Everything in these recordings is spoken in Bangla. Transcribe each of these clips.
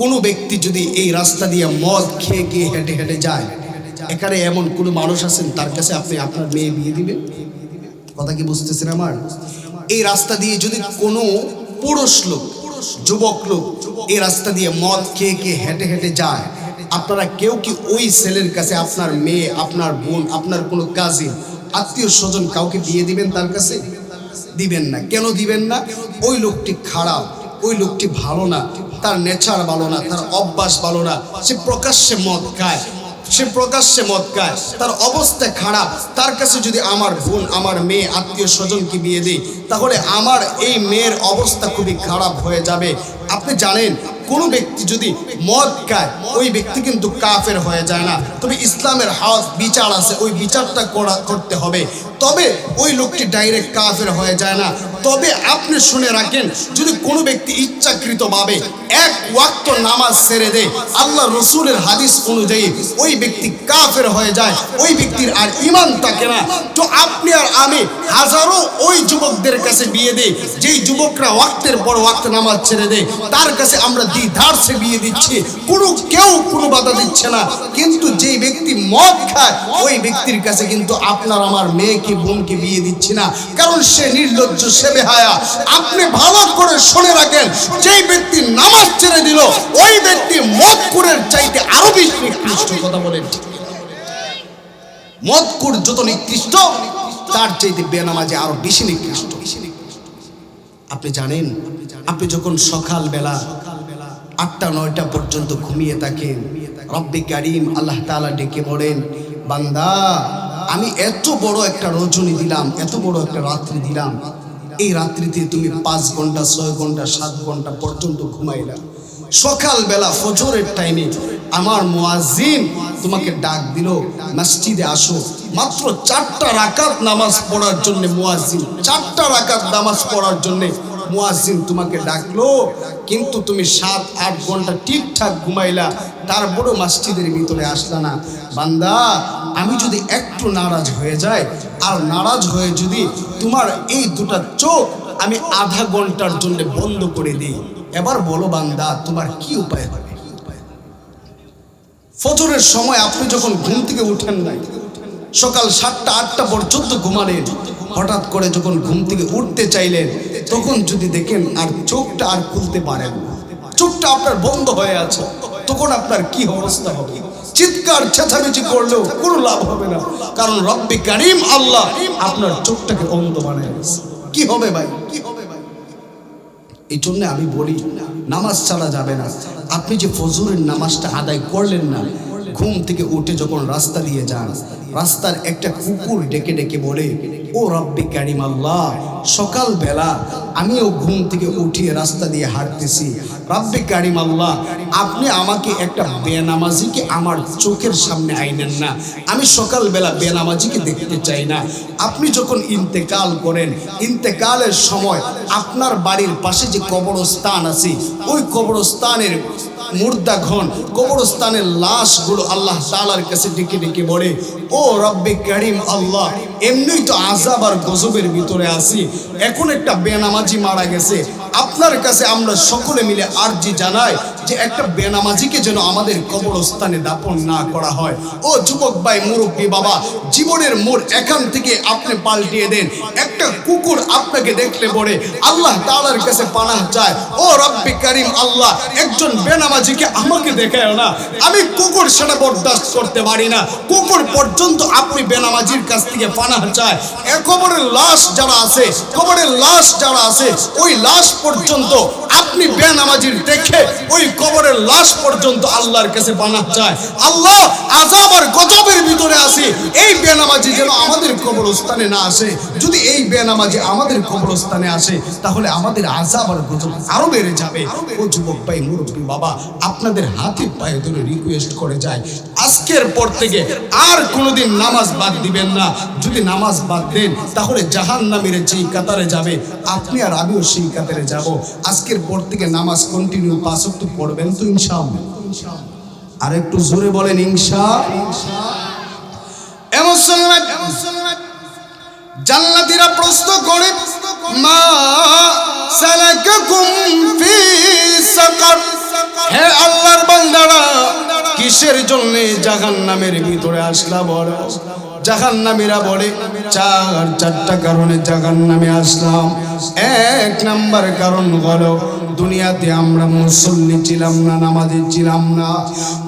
কোনো ব্যক্তি যদি এই রাস্তা দিয়ে মদ খেয়ে গিয়ে হেঁটে হেঁটে যায়, এখানে এমন কোনো মানুষ আছেন, তার কাছে আপনি আপনার মেয়ে বিয়ে দিবেন? কথা কি বুঝতেছেন আমার? এই রাস্তা দিয়ে যদি কোনো পুরুষ লোক, যুবক লোক এই রাস্তা দিয়ে মদ খেয়ে খেয়ে হেঁটে হেঁটে যায়, আপনারা কেউ কি ওই ছেলের কাছে আপনার মেয়ে, আপনার বোন, আপনার কোনো কাজিন আত্মীয় স্বজন কাউকে বিয়ে দিবেন তার কাছে? দিবেন না। কেন দিবেন না? ওই লোকটি খারাপ, ওই লোকটি ভালো না। তার নেচার ভালো না, তার অভ্যাস ভালো না। সে প্রকাশ্যে মদ খায়, সে প্রকাশ্যে মদ খায়, তার অবস্থা খারাপ। তার কাছে যদি আমার বোন, আমার মেয়ে, আত্মীয় স্বজনকে বিয়ে দিই, তাহলে আমার এই মেয়ের অবস্থা খুবই খারাপ হয়ে যাবে। আপনি জানেন, কোনো ব্যক্তি যদি মদ খায়, ওই ব্যক্তি কিন্তু কাফের হয়ে যায় না। তবে ইসলামের হাত, বিচার আছে, ওই বিচারটা করা, করতে হবে। তবে ওই লোকটি ডাইরেক্ট কাফের হয়ে যায় না। তবে আপনি শুনে রাখেন, যদি কোনো ব্যক্তি ইচ্ছাকৃতভাবে এক ওয়াক্ত নামাজ ছেড়ে দেয়, আল্লাহ রসুলের হাদিস অনুযায়ী ওই ব্যক্তি কাফের হয়ে যায়, ওই ব্যক্তির আর ইমান থাকে না। তো আপনি আর আমি হাজারো ওই যুবকদের কাছে বিয়ে দেই, যেই যুবকরা ওয়াক্তের পর ওয়াক্ত নামাজ ছেড়ে দেয়, তার কাছে আমরা দ্বিধার্সে বিয়ে দিচ্ছি। কোনো কেউ কোনো বাধা দিচ্ছে না, কিন্তু যেই ব্যক্তি মদ খায়, ওই ব্যক্তির কাছে কিন্তু আপনার আমার মেয়েকে বোনকে বিয়ে দিচ্ছি না। কারণ সে নির্লজ্জ, সে বেহায়া। আপনি ভালো করে শুনে রাখেন, যেই ব্যক্তি নামাজ ছেড়ে দিল, ওই ব্যক্তি মদ কুরের চাইতে আরও বেশি নিকৃষ্ট। কথা বলেন ঠিক কিনা? মদ কুর যত নিকৃষ্ট, তার চাইতে বেনামাজে আরও বেশি নিকৃষ্ট। আপনি জানেন, আপনি যখন সকাল বেলা আটটা, নয়টা পর্যন্ত ঘুমিয়ে থাকেন, রব্বি কারিম আল্লাহ তালা ডেকে বলেন, বান্দা, আমি এত বড় একটা রজনী দিলাম, এত বড় একটা রাত্রি দিলাম এই রাত্রিতে তুমি পাঁচ ঘণ্টা, ছয় ঘণ্টা, সাত ঘণ্টা পর্যন্ত ঘুমাইলা। সকালবেলা ফজরের টাইমে আমার মোয়াজিন তোমাকে ডাক দিল, মসজিদে আসো। মাত্র চারটা রাকাত নামাজ পড়ার জন্য মোয়াজিন চারটা রাকাত নামাজ পড়ার জন্য মুয়াজ্জিন তোমাকে ডাকলো, কিন্তু তুমি সাত, আট ঘণ্টা ঠিকঠাক ঘুমাইলা তারপরেও মসজিদের ভিতরে আসলা না। বান্দা, আমি যদি একটু নারাজ হয়ে যাই, আর নারাজ হয়ে যদি তোমার এই দুটা চোখ আমি আধা ঘণ্টার জন্য বন্ধ করে দিই, এবার বলো বান্দা, তোমার কি উপায় হবে? ফজরের সময় আপনি যখন ঘুম থেকে উঠেন নাই, সকাল সাতটা, আটটা পর্যন্ত ঘুমালেন হঠাৎ করে যখন ঘুম থেকে উঠতে চাইলেন, তখন যদি দেখেন আর চোখটা আর খুলতে পারেন চোখটা আপনার বন্ধ হয়ে আছে, তখন আপনার কি অবস্থা হবে? চিৎকার, চেঁচামেচি করলেও কোনো লাভ হবে না। কারণ রব্বি কারিম আল্লাহ আপনার চোখটাকে অন্ধ বানিয়ে কি হবে ভাই? কি হবে এই জন্য আমি বলি, নামাজ ছাড়া যাবে না। আপনি যে ফজরের নামাজটা আদায় করলেন না ঘুম থেকে উঠে যখন রাস্তা দিয়ে যান, রাস্তার একটা কুকুর ডেকে ডেকে বলে, ও রব্বি কারিম আল্লাহ, সকালবেলা আমিও ঘুম থেকে উঠিয়ে রাস্তা দিয়ে হাঁটতেছি। রব্বি কারিম আল্লাহ, আপনি আমাকে একটা বেনামাজিকে আমার চোখের সামনে আইনেন না। আমি সকালবেলা বেনামাজিকে দেখতে চাই না। আপনি যখন ইন্তেকাল করেন, ইন্তেকালের সময় আপনার বাড়ির পাশে যে কবরস্থান আছে, ওই কবরস্থানের মুর্দা ঘন কবরস্থানের লাশগুলো আল্লাহ তালার কাছে ডেকে ডেকে বলে, ও রব্বে করিম আল্লাহ, এমনিই তো আজাব আর গজবের ভিতরে আছি। এখন একটা বেনামাজি মারা গেছে। আপনার কাছে আমরা সকলে মিলে আর্জি জানাই যে একটা বেনামাজিকে যেন আমাদের কবরস্থানে দাপন না করা হয়। ও যুবক ভাই, মুরব্বী বাবা, জীবনের মোড় এখান থেকে আপনি পাল্টিয়ে দেন। একটা কুকুর আপনাকে দেখলে পরে আল্লাহ তাআলার কাছে পানাহ চায়। ও রব্বি করিম, আল্লাহ, একজন বেনামাজিকে আমাকে দেখায় না। আমি কুকুর সেটা বরদাস্ত করতে পারি না। কুকুর পর্যন্ত আপনি বেনামাজির কাছ থেকে পানাহ চায়। এ কবরের লাশ যারা আছে, কবরের লাশ যারা আছে, ওই লাশ পর্যন্ত আপনি বেনামাজির দেখে ওই কবরের লাশ পর্যন্ত আল্লাহর কাছে বানা চায় আল্লাহ আজাব আর গজবের ভিতরে আসি। এই বেনামাজি যেন আমাদের কবরস্থানে না আসে। যদি এই বেনামাজি আমাদের কবরস্থানে আসে, তাহলে আমাদের আজাব আর গজব আরও বেড়ে যাবে। ও যুবক ভাই, মুরব্বী বাবা, আপনাদের হাতে পায়ে ধরে রিকোয়েস্ট করে যায়। আজকের পর থেকে আর কোনোদিন নামাজ বাদ দিবেন না। যদি নামাজ বাদ দেন, তাহলে জাহান নামের যেই কাতারে যাবে, আপনি আর আমিও সেই কাতারে যাব। আজকের পর থেকে নামাজ কন্টিনিউ পাঁচ ওয়াক্ত পড়বেন তো ইনশাআল্লাহ। আর একটু জোরে বলেন ইনশা। জান্নাতীরা প্রশ্ন করে হে আল্লাহ কিসের জন্য জাহান নামের ভিতরে আসলা বড় জাহান নামীরা বলে, চার, চারটা কারণে জাহান নামে আসলাম। এক নাম্বার কারণ হলো, দুনিয়াতে আমরা মুসল্লি ছিলাম না, নামাজি ছিলাম না।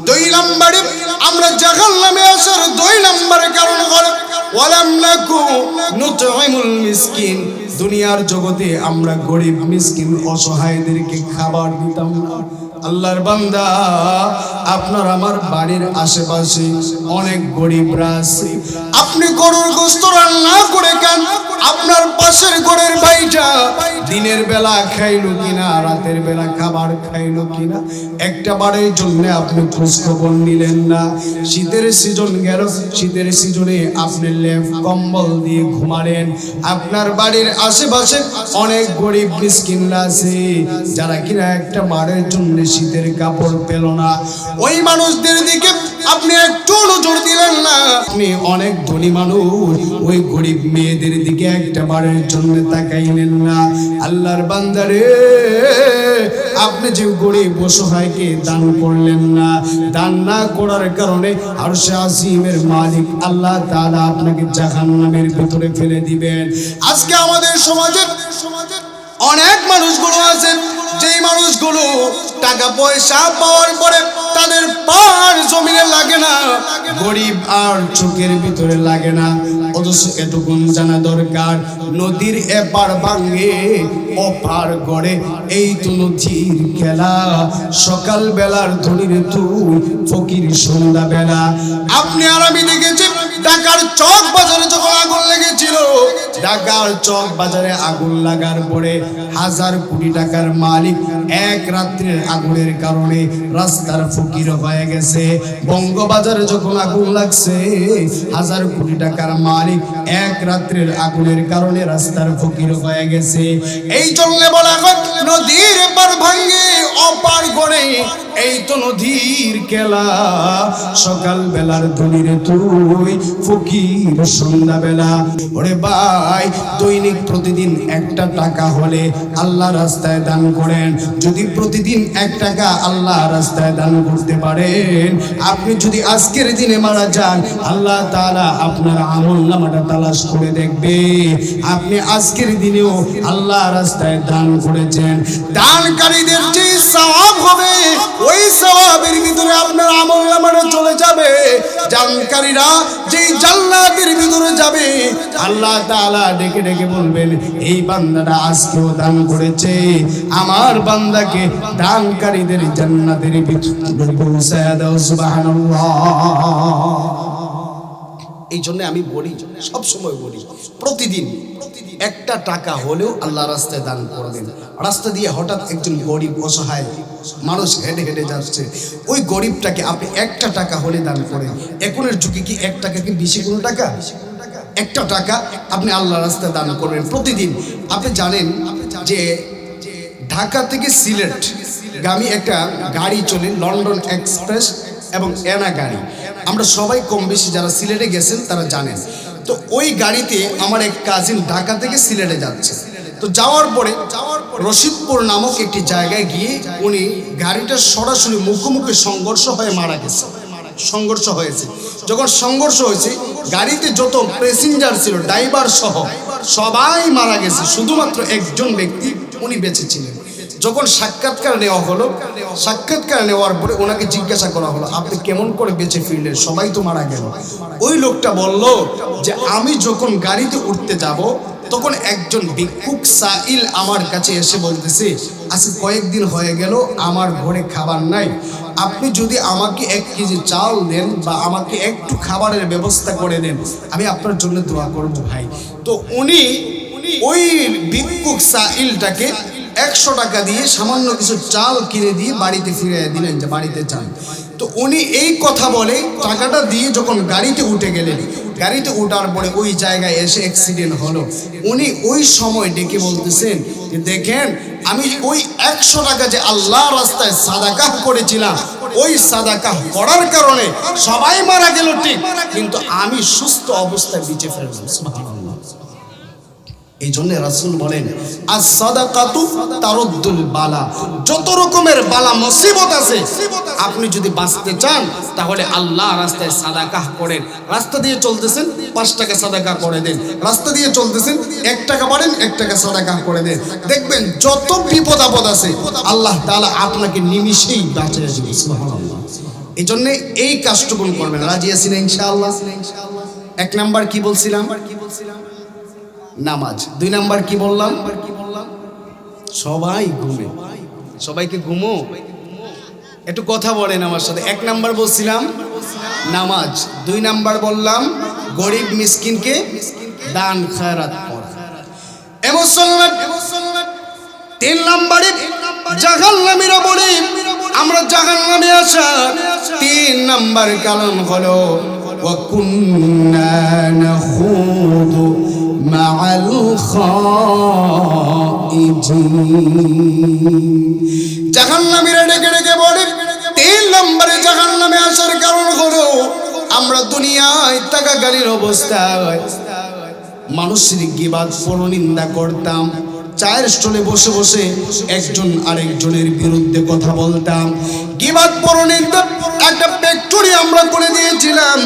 দুই নাম্বারে, আমরা জাহান নামে আসার দুই নাম্বার কারণ হলো, ওয়ালাম নাকু মিসকিন। দুনিয়ার জগতে আমরা গরিব, মিসকিন, অসহায়দেরকে খাবার দিতাম না। আল্লাহর বান্দা, আপনার আমার বাড়ির আশেপাশে অনেক গরিবরা আছে। আপনি গরুর গোস্ত রান্না করে খান আপনার পাশের ঘরের ভাইটা দিনের বেলা খাইলো কিনা, রাতের বেলা খাবার খাইলো কিনা, একটা বারের জন্য আপনি খোঁজ খবর নিলেন না। শীতের সিজন গেল, শীতের সিজনে আপনি লেপ, কম্বল দিয়ে ঘুমালেন। আপনার বাড়ির আশেপাশে অনেক গরিব মিসকিনরা আছে, যারা কিনা একটা বারের জন্য শীতের কাপড় পেল না। ওই মানুষদের দিকে আপনি একটু নজর দিলেন না। আপনি অনেক ধনী মানুষ, ওই গরিব মেয়েদের দিকে একটা বারের জন্য তাকাইলেন না। আল্লাহর বান্দারে, আপনি যে গরিব অসহায়কে দান করলেন না, দান না করার কারণে আর সে আসিমের মালিক আল্লাহ তাআলা আপনাকে জাহান্নামের ভিতরে ফেলে দিবেন। আজকে আমাদের সমাজের সমাজের অনেক মানুষগুলো আছে, যেই মানুষগুলো টাকা পয়সা পাওয়ার পরে তাদের পার জমিনে লাগে না, গরিব আর চোখের ভিতরে লাগে না। অথচ এটুকুন জানা দরকার, নদীর এপার ভাঙে, অপার গড়ে, এই তো নদীর খেলা। সকাল বেলার ধনির তুই ফকির সন্ধ্যা বেলা আপনি আর আমি দেখেছি ঢাকার চক বাজারে যখন আগুন লেগেছিল, ঢাকার চক বাজারে আগুন লাগার পরে হাজার কোটি টাকার মালিক এক রাত্রের আগুনের কারণে রাস্তার ফকির হয়ে গেছে। বঙ্গবাজারে যখন আগুন লাগছে, হাজার কোটি টাকার মালিক এক রাত্রের আগুনের কারণে রাস্তার ফকির হয়ে গেছে। এই জন্য বলা হয়, নদীর পার ভাঙ্গে অপার করে এই তো নদীর খেলা। সকাল বেলার ধনিরে তুই ফকির সন্ধ্যা বেলা ওরে ভাই, দৈনিক প্রতিদিন একটা টাকা হলে আল্লাহ রাস্তায় দান করেন। যদি প্রতিদিন এক টাকা আল্লাহ রাস্তায় দান করতে পারেন, আপনি যদি আজকের দিনে মারা যান, আল্লাহ তাআলা আপনার আমল নামাটা তালাশ করে দেখবে। আপনি আজকের দিনেও আল্লাহ রাস্তায় দান করেছেন। দানকারীদের যে সওয়াব হবে, ওই সওয়াবের ভিতরে আপনার আমল নামাটা চলে যাবে। দানকারীরা জান্নাতের ভিতরে যাবে। আল্লাহ ডেকে ডেকে বলবেন, এই বান্দাটা আজকেও দান করেছে। আমার বান্দাকে দানকারীদের জান্নাতের ভিতরে পৌঁছায় এই জন্য আমি বলি সব সময় বলি, প্রতিদিন একটা টাকা হলেও আল্লাহ রাস্তায় দান করবেন রাস্তা দিয়ে হঠাৎ একজন গরিব অসহায় মানুষ হেঁটে হেঁটে যাচ্ছে। ওই গরিবটাকে আপনি একটা টাকা হলে দান করেন। এখনের যুগে কি এক টাকা কি বেশি কোনো টাকা? একটা টাকা আপনি আল্লাহ রাস্তায় দান করবেন প্রতিদিন। আপনি জানেন যে ঢাকা থেকে সিলেট গামী একটা গাড়ি চলে লন্ডন এক্সপ্রেস এবং এনা গাড়ি। আমরা সবাই কম বেশি যারা সিলেটে গেছেন তারা জানেন। তো ওই গাড়িতে আমার এক কাজিন ঢাকা থেকে সিলেটে যাচ্ছে। তো যাওয়ার পরে রশিদপুর নামক একটি জায়গায় গিয়ে উনি গাড়িটা সরাসরি মুখোমুখি সংঘর্ষ হয়ে মারা গেছে। সংঘর্ষ হয়েছে। যখন সংঘর্ষ হয়েছে, গাড়িতে যত প্যাসেঞ্জার ছিল, ড্রাইভার সহ সবাই মারা গেছে। শুধুমাত্র একজন ব্যক্তি উনি বেঁচে ছিলেন। যখন সাক্ষাৎকার নেওয়া হলো, সাক্ষাৎকার নেওয়ার পরে ওনাকে জিজ্ঞাসা করা হলো, আপনি কেমন করে বেঁচে ফিরলেন? সবাই তো মারা গেল। ওই লোকটা বলল যে, আমি যখন গাড়িতে উঠতে যাব, তখন একজন ভিক্ষুক সাইল আমার কাছে এসে বলতেছে আজকে কয়েকদিন হয়ে গেল, আমার ঘরে খাবার নাই। আপনি যদি আমাকে এক কেজি চাল দেন বা আমাকে একটু খাবারের ব্যবস্থা করে দেন, আমি আপনার জন্য দোয়া করব ভাই। তো উনি ওই ভিক্ষুক সাইলটাকে একশো টাকা দিয়ে সামান্য কিছু চাল কিনে দিয়ে বাড়িতে ফিরে দিলেন যে বাড়িতে চান তো উনি এই কথা বলে, টাকাটা দিয়ে যখন গাড়িতে উঠে গেলেন, গাড়িতে উঠার পরে ওই জায়গায় এসে অ্যাক্সিডেন্ট হলো। উনি ওই সময় ডেকে বলতেছেন যে, দেখেন, আমি ওই একশো টাকা যে আল্লাহ রাস্তায় সাদাকাহ করেছিলাম, ওই সাদাকাহ করার কারণে সবাই মারা গেল ঠিক। কিন্তু আমি সুস্থ অবস্থায় বেঁচে ফেললাম এই জন্য রাসূল বলেন আস সাদাকাতু তারুদ্দুল বালা। যত রকমের বালা, মুসিবত আছে। আপনি যদি বাঁচতে চান, তাহলে আল্লাহ রাস্তায় সাদাকাহ করেন। রাস্তা দিয়ে চলতেছেন, পাঁচ টাকা সাদাকা করে দেন। রাস্তা দিয়ে চলতেছেন, এক টাকা পারেন এক টাকা সাদাকা করে দেন। দেখবেন, যত বিপদ আপদ আছে, আল্লাহ তাআলা আপনাকে নিমিষেই বাঁচিয়ে দেবে এই জন্য এই কাজটুকুন করবেন। রাজি আছেন ইনশাআল্লাহ? এক নাম্বার কি বলছিলাম? নামাজ। দুই নাম্বার কি বললাম? সবাই ঘুমে। সবাইকে ঘুমো? একটু কথা বলেন আমার সাথে। এক নাম্বার বলছিলাম, নামাজ। দুই নাম্বার বললাম, গরিব মিসকিনকে দান খায়রাত করা। এ মুসলমান তিন নম্বরে জাহান্নামীরা বলি, আমরা আসা তিন নাম্বার কারণ হলো, ওয়া কুন্না مع الخائضين জাহান্নামীরা ডেকে ডেকে বলে তিন নম্বরে জাহান্নামে আসার কারণ হলো আমরা দুনিয়ায় টাকা গালির অবস্থায় মানুষের গিবাদ পরনিন্দা করতাম চায়ের স্টলে বসে বসে একজন আরেকজনের বিরুদ্ধে কথা বলতাম। গিবাদ পরনিন্দা একটা ফ্যাক্টরি আমরা করে দিয়েছিলাম।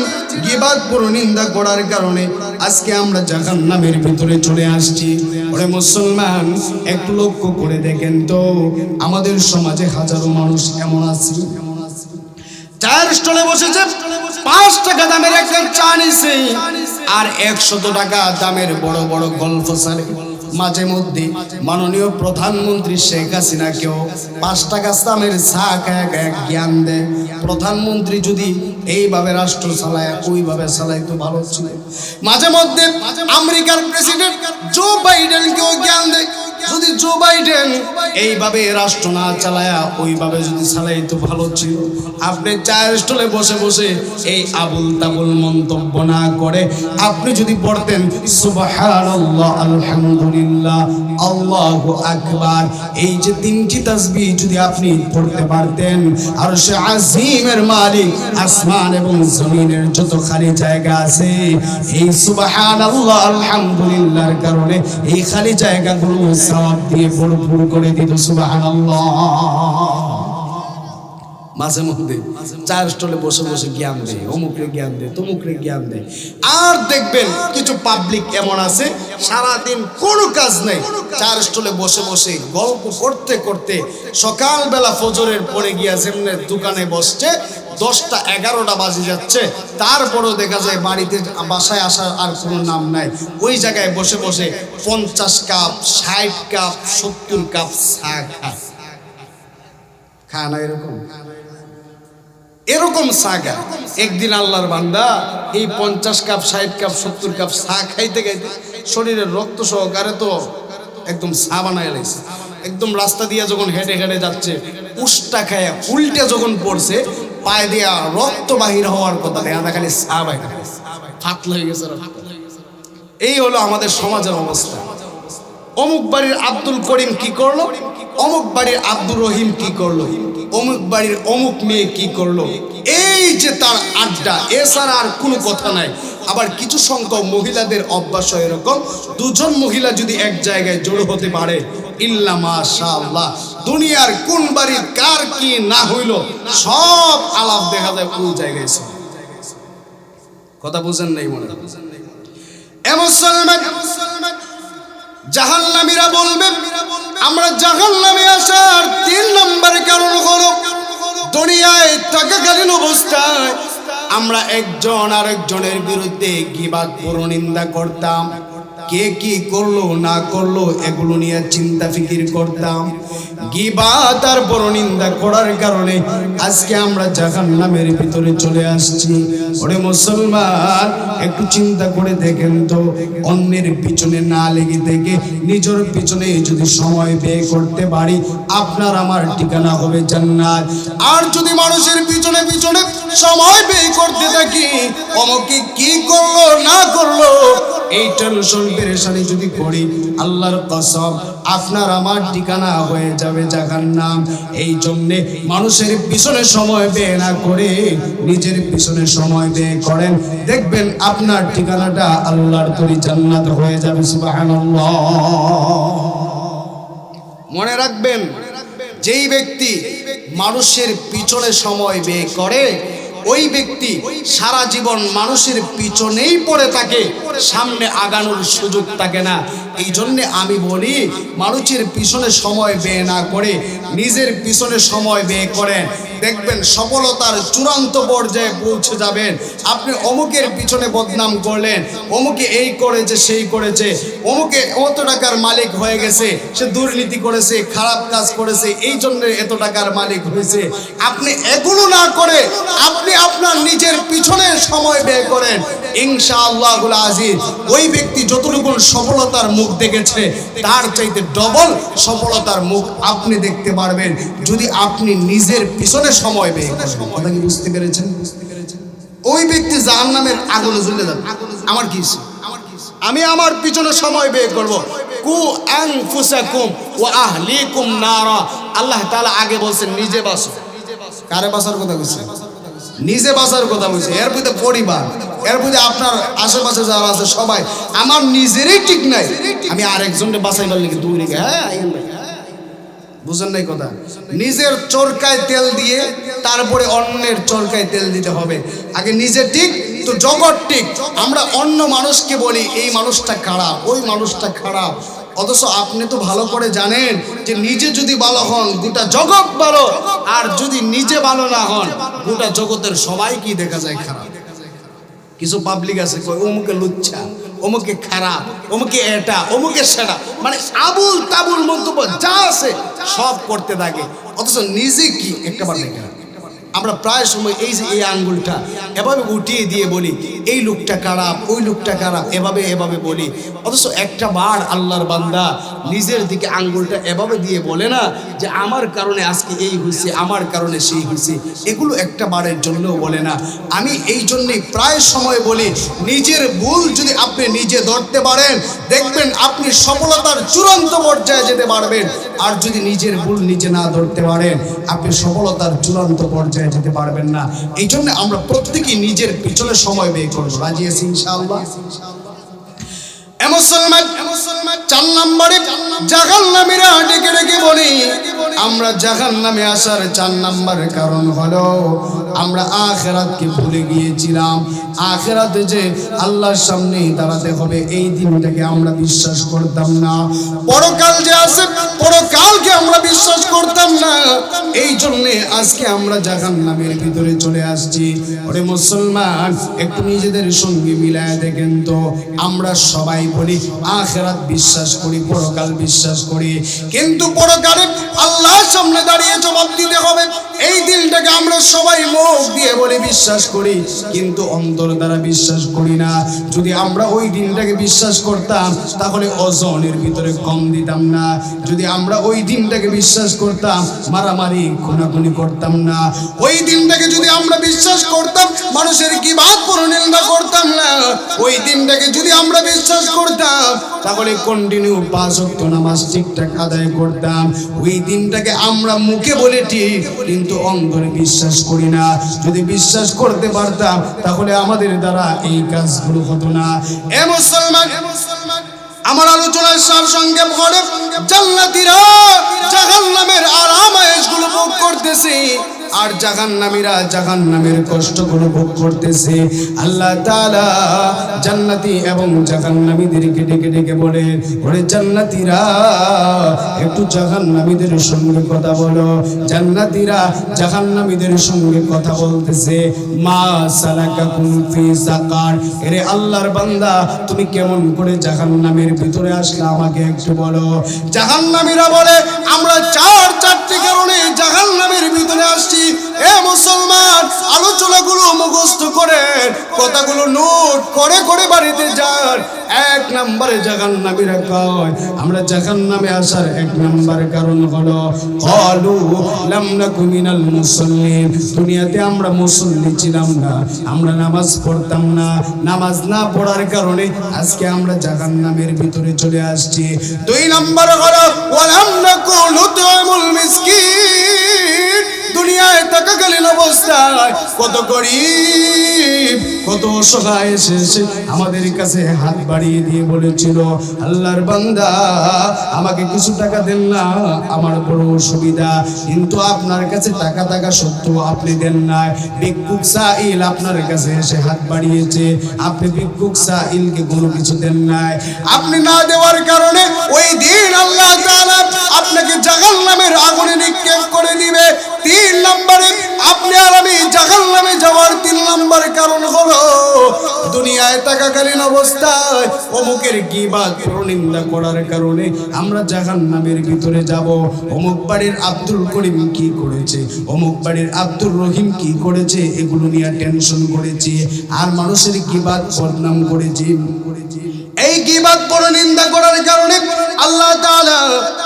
গিবাদ পরনিন্দা করার কারণে আজকে আমরা জাহান নামের ভিতরে চলে আসছি। ওরে মুসলমান, একটু লক্ষ্য করে দেখেন তো, আমাদের সমাজে হাজারো মানুষ এমন আছে। চায়ের স্টলে বসেছে, পাঁচ টাকা দামের একটা চা নিছে, আর একশত টাকা দামের বড় বড় গল্প সারে। মাঝে মধ্যে মাননীয় প্রধানমন্ত্রী শেখ হাসিনাকেও পাঁচ টাকা দামের জ্ঞান দেয়। প্রধানমন্ত্রী যদি এইভাবে রাষ্ট্র চালায়, ওইভাবে চালায় তো ভালো ছিল। মাঝে মধ্যে আমেরিকার প্রেসিডেন্ট জো বাইডেনকেও জ্ঞান দেয়। যদি জো বাইডেন এইভাবে রাষ্ট্র না চালায়া, ওইভাবে যদি চালাই তো ভালো ছিল। আপনি চায়ের স্টলে বসে বসে এই আবুল তাবুল মন্তব্য না করে আপনি যদি পড়তেন আলহামদুলিল্লাহ আকবার, এই যে তিনটি যদি আপনি পড়তে পারতেন আর সে আজিমের মালিক আসমান এবং জমিনের যত খালি জায়গা আছে, এই সুবহানাল্লাহ, আলহামদুলিল্লাহর কারণে এই খালি জায়গাগুলো সওয়াব দিয়ে ভরপুর করে দিত সুবহানাল্লাহ। মাঝে মধ্যে। চার স্টলে বসে বসে জ্ঞান দেয়, অমুকরে জ্ঞান দেয়, তমুকরে জ্ঞান দেয়। আর দেখবেন কিছু পাবলিক এমন আছে, সারাদিন কোনো কাজ নেই। চার স্টলে বসে বসে গল্প করতে করতে সকালবেলা ফজরের পরে গিয়া যেমনি দোকানে বসছে, দশটা এগারোটা বাজে যাচ্ছে, তারপরও দেখা যায় বাড়িতে বাসায় আসার আর কোনো নাম নাই। ওই জায়গায় বসে বসে পঞ্চাশ কাপ, ষাট কাপ, সত্তর কাপ চা খায়। খায় না, এরকম। এরকম সাগা। একদিন আল্লাহর বান্দা এই পঞ্চাশ কাপ, ষাট কাপ, সত্তর কাপ চা খাইতে খাইতে শরীরের রক্ত সহকারে তো একদম চা বানায় লাগছে একদম রাস্তা দিয়ে যখন হেঁটে হেঁটে যাচ্ছে, উষ্টা খায় উল্টে যখন পড়ছে, পায়ে দিয়া রক্ত বাহির হওয়ার কথা দেখা খালি চা বাইরে ফাতল হয়ে গেছে এই হলো আমাদের সমাজের অবস্থা। অমুক বাড়ির আব্দুল করিম কি করল? অমুক বাড়ির আব্দুর রহিম কি করল অমুক বাড়ির অমুক মেয়ে কি করল এই যে তার আড্ডা এছাড়া আর কোনো কথা নাই আবার কিছু সংখ্যক মহিলাদের অভ্যাস হয় এরকম, দুজন মহিলা যদি এক জায়গায় জড়ো হতে পারে, ইল্লা মাশাআল্লাহ, দুনিয়ার কোন বাড়ির কার কি না হইল, সব আলাপ দেখা যায় ওই জায়গায়। কথা বুঝেন নাই মনে হয়। জাহান্নামীরা বলবে, আমরা জাহান্নামে আসার তিন নম্বর কারণ হলো, দুনিয়ায় থাকাকালীন অবস্থায় আমরা একজন আরেকজনের বিরুদ্ধে গিবাদ নিন্দা করতাম। কে কি করল, না করল, এগুলো নিয়ে চিন্তা ফিকির করতাম। গিবাদ আর পরনিন্দা করার কারণে আজকে আমরা জাহান্নামের ভিতরে চলে আসছি। ওরে মুসলমান, একটু চিন্তা করে দেখেন তো, অন্যের পিছনে না লেগে থেকে নিজের পিছনে যদি সময় ব্যয় করতে পারি, আপনার আমার ঠিকানা হবে জান্নাত। আর যদি মানুষের পিছনে পিছনে সময় ব্যয় করতে থাকি, অমকে কি করল, না করল, এই টেনশন পেরেশানি যদি করি, আল্লাহর কসম, আপনার আমার ঠিকানা হয়ে যাবে জাহান্নাম। এই জন্যে মানুষের পিছনে সময় ব্যয় না করে নিজের পিছনে সময় ব্যয় করেন। দেখবেন আপনার ঠিকানাটা আল্লাহর তরি জান্নাত হয়ে যাবে মনে রাখবেন, যেই ব্যক্তি মানুষের পিছনে সময় ব্যয় করে ওই ব্যক্তি সারা জীবন মানুষের পিছনেই পড়ে থাকে, সামনে আগানোর সুযোগ থাকে না। এই জন্যে আমি বলি, মানুষের পিছনে সময় ব্যয় না করে, নিজের পিছনে সময় ব্যয় করেন। দেখবেন সফলতার চূড়ান্ত পর্যায়ে পৌঁছে যাবেন। আপনি অমুকের পিছনে বদনাম করলেন, অমুকে এই করেছে, সেই করেছে, অমুকে অত টাকার মালিক হয়ে গেছে, সে দুর্নীতি করেছে, খারাপ কাজ করেছে, এই জন্য এত টাকার মালিক হয়েছে। আপনি এগুলো না করে আপনি আপনার নিজের পিছনে সময় ব্যয় করেন। ইনশাআল্লাহ আজিজ, ওই ব্যক্তি যতটুকু সফলতার মুখ দেখেছে, তার চাইতে ডবল সফলতার মুখ আপনি দেখতে পারবেন। যদি আপনি নিজের পিছনে সময় ব্যয় কথা কি বুঝতে পেরেছেন? ওই ব্যক্তি জাহান নামের আগুনে জ্বলে যাবে। আমার কি আমি আমার পিছনে সময় ব্যয় করব। কু ওয়া আহলিকুম নারা। আল্লাহ তাআলা আগে বলছেন নিজে বাসো কারে বাসার কথা বলছে নিজে বাসার কথা কইছে। এর ভিতরে পরিবার এর ভিতরে আপনার আশেপাশে যারা আছে সবাই। আমার নিজেরই ঠিক নাই। আমি আরেকজনকে বাঁচাইবার লিখে দুই রেখে হ্যাঁ। বুঝেন নাই কথা? নিজের চরকায় তেল দিয়ে তারপরে অন্যের চরকায় তেল দিতে হবে। আগে নিজে ঠিক, তো জগৎ ঠিক। আমরা অন্য মানুষকে বলি, এই মানুষটা খারাপ, ওই মানুষটা খারাপ। অথচ আপনি তো ভালো করে জানেন যে নিজে যদি ভালো হন, গোটা জগৎ ভালো। আর যদি নিজে ভালো না হন, গোটা জগতের সবাই কি দেখা যায় খারাপ। কিছু পাবলিক আছে, কয়, অমুকে লুচ্ছা। অমুকে খারাপ, অমুকে এটা, অমুকে সেটা। মানে আবুল তাবুল মন্তব্য যা আছে সব করতে থাকে। অথচ নিজে কি? একটা বার দেখে। আমরা প্রায় সময় এই যে এই আঙ্গুলটা এভাবে উঠিয়ে দিয়ে বলি, এই লোকটা খারাপ, ওই লোকটা খারাপ, এভাবে এভাবে বলি। অথচ একটা বার আল্লাহর বান্দা নিজের দিকে আঙ্গুলটা এভাবে দিয়ে বলে না যে, আমার কারণে আজকে এই হয়েছে, আমার কারণে সেই হয়েছে। এগুলো একটা বারের জন্যও বলে না। আমি এই জন্যই প্রায় সময় বলি, নিজের ভুল যদি আপনি নিজে ধরতে পারেন, দেখবেন আপনি সফলতার চূড়ান্ত পর্যায়ে যেতে পারবেন। আর যদি নিজের ভুল নিজে না ধরতে পারেন, আপনি সফলতার চূড়ান্ত পর্যায়ে যেতে পারবেন না। এই জন্য আমরা প্রত্যেকেই নিজের পিছনে সময় ব্যয় করব। রাজি আছি ইনশাআল্লাহ? চার আমরা নামে আসার চার কারণ আমরা ভুলে গিয়েছিলাম। যে আল্লাহর সামনে দাঁড়াতে এই দিনটাকে আমরা বিশ্বাস করতাম না। পরকাল যে আছে, পরকালকে আমরা বিশ্বাস করতাম না। এই জন্যে আজকে আমরা জাহান নামের ভিতরে চলে আসছি। ওরে মুসলমান, একটু নিজেদের সঙ্গে মিলায় দেখেন তো, আমরা সবাই বলি আখেরাত বিশ্বাস করি পরকাল বিশ্বাস করি। কিন্তু পরকালে আল্লাহর সামনে দাঁড়িয়ে জবাব দিতে হবে। এই দিনটাকে আমরা সবাই মুখ দিয়ে বলে, বিশ্বাস করি। কিন্তু অন্তর দ্বারা বিশ্বাস করি না। যদি আমরা ওই দিনটাকে বিশ্বাস করতাম, তাহলে ওজনের ভিতরে কম দিতাম না। যদি আমরা ওই দিনটাকে বিশ্বাস করতাম, মারামারি, খুনাখুনি করতাম না। ওই দিনটাকে যদি আমরা বিশ্বাস করতাম, মানুষের কি বাদ নিন্দা করতাম না। ওই দিনটাকে যদি আমরা বিশ্বাস করতাম, তাহলে কন্টিনিউ পাঁচ ওয়াক্ত নামাজ ঠিকঠাক আদায় করতাম। ওই দিনটাকে আমরা মুখে বলে ঠিক, কিন্তু অন্তরে বিশ্বাস করি না। যদি বিশ্বাস করতে পারতাম, তাহলে আমাদের দ্বারা এই কাজগুলো হতো না। এ মুসলমান, আমার আলোচনার সার সঙ্গে ভরে জান্নাতীরা জাহান্নামের আরাম আয়েশগুলো ভোগ করতেছে। আর জাহান্নামীরা জাহান্নামের কষ্টগুলো ভোগ করতেছে। আল্লাহ তাআলা জান্নাতি এবং জাহান্নামীদেরকে ডেকে ডেকে বলে, ওরে জান্নাতীরা, একটু জাহান্নামীদের সঙ্গে কথা বলো। জান্নাতীরা জাহান্নামীদের সঙ্গে কথা বলতেছে, মা সালাকাকুম ফি সাকার এরে আল্লাহর বান্দা, তুমি কেমন করে জাহান্নামের ভিতরে আসলে আমাকে একটু বলো। জাহান্নামীরা বলে, আমরা চার চারটি কারণে জাহান্নামের ভিতরে আসছি। এ মুসলমান, আলোচনাগুলো মুখস্থ করে কথাগুলো নোট করে করে বাড়িতে যান। এক নাম্বার নম্বরে জাহান নামীরা কয় আমরা জাহান নামে আসার এক নম্বর কারণ হলো, কলু লাম নাকু মিনাল মুসল্লিন। দুনিয়াতে আমরা মুসল্লি ছিলাম না, আমরা নামাজ পড়তাম না। নামাজ না পড়ার কারণে আজকে আমরা জাহান নামের ভিতরে চলে আসছি। দুই নম্বর হলো, ওয়ালাম নাকু লুতুমুল মিসকিন। দুনিয়ায় থাকাকালীন কত গরিব, কত অসহায় এসেছে। আমাদের কাছে হাত বাড়িয়ে দিয়ে বলেছিল, আল্লাহর বান্দা, আমাকে কিছু টাকা দেন না, আমার বড় অসুবিধা। কিন্তু আপনার কাছে টাকা টাকা সত্ত্বেও আপনি দেন নাই ভিক্ষুক সাইল আপনার কাছে এসে হাত বাড়িয়েছে। আপনি ভিক্ষুক সাইলকে কোনো কিছু দেন নাই। আপনি না দেওয়ার কারণে ওই দিন আল্লাহ আপনাকে জাহান্নামের আগুনে নিক্ষেপ করে দিবে। তিন নম্বরে আপনি আর আমি জাহান্নামে যাওয়ার করার কারণে আমরা জাহান্নামের ভিতরে যাব। অমুক বাড়ির আব্দুল করিম কি করেছে? অমুক বাড়ির আব্দুল রহিম কি করেছে? এগুলো নিয়ে টেনশন করেছি। আর মানুষের গিবাদ, বদনাম করেছি। এই গিবাদ পরনিন্দা করার কারণে আল্লাহ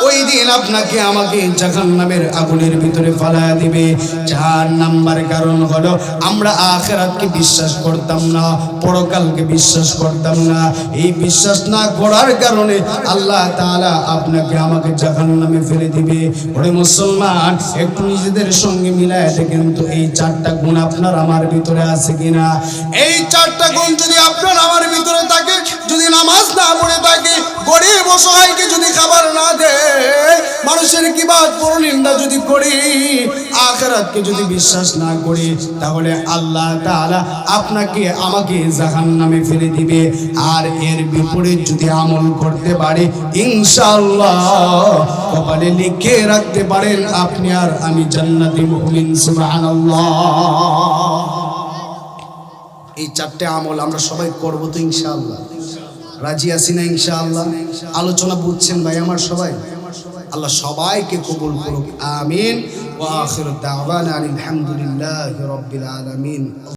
ওই দিন আপনাকে আমাকে জাহান্নামের আগুনের ভিতরে ফালায়া দিবে। চার নাম্বার কারণ হলো আমরা আখেরাতকে বিশ্বাস করতাম না, পরকালকে বিশ্বাস করতাম না। এই বিশ্বাস না করার কারণে আল্লাহ তাআলা আপনাকে আমাকে জাহান্নামে ফেলে দিবে। ওরে মুসলমান, একটু নিজেদের সঙ্গে মিলায় দেখেন তো এই চারটা গুণ আপনার আমার ভিতরে আছে কিনা? এই চারটা গুণ যদি আপনার আমার ভিতরে থাকে যদি নামাজ না পড়ে থাকে, গরিব অসহায়কে যদি খাবার না দেয়, মানুষের কি বাদ পরনিন্দা যদি করি, আখেরাতকে যদি বিশ্বাস না করি, তাহলে আল্লাহ তাআলা আপনাকে, আমাকে জাহান্নামে ফেলে দিবে। আর এর বিপরীত যদি আমল করতে পারে, ইনশাআল্লাহ, কপালে লিখে রাখতে পারেন, আপনি আর আমি জান্নাতি মুমিন, সুবহানাল্লাহ। এই চারটে আমল আমরা সবাই করব তো ইনশাআল্লাহ। রাজি আছি না ইনশাআল্লাহ? আলোচনা বুঝছেন ভাই আমার সবাই? আল্লাহ সবাইকে কবুল করুক, আমিন। ওয়া আখির দাওয়ানা আলহামদুলিল্লাহি রাব্বিল আলামিন।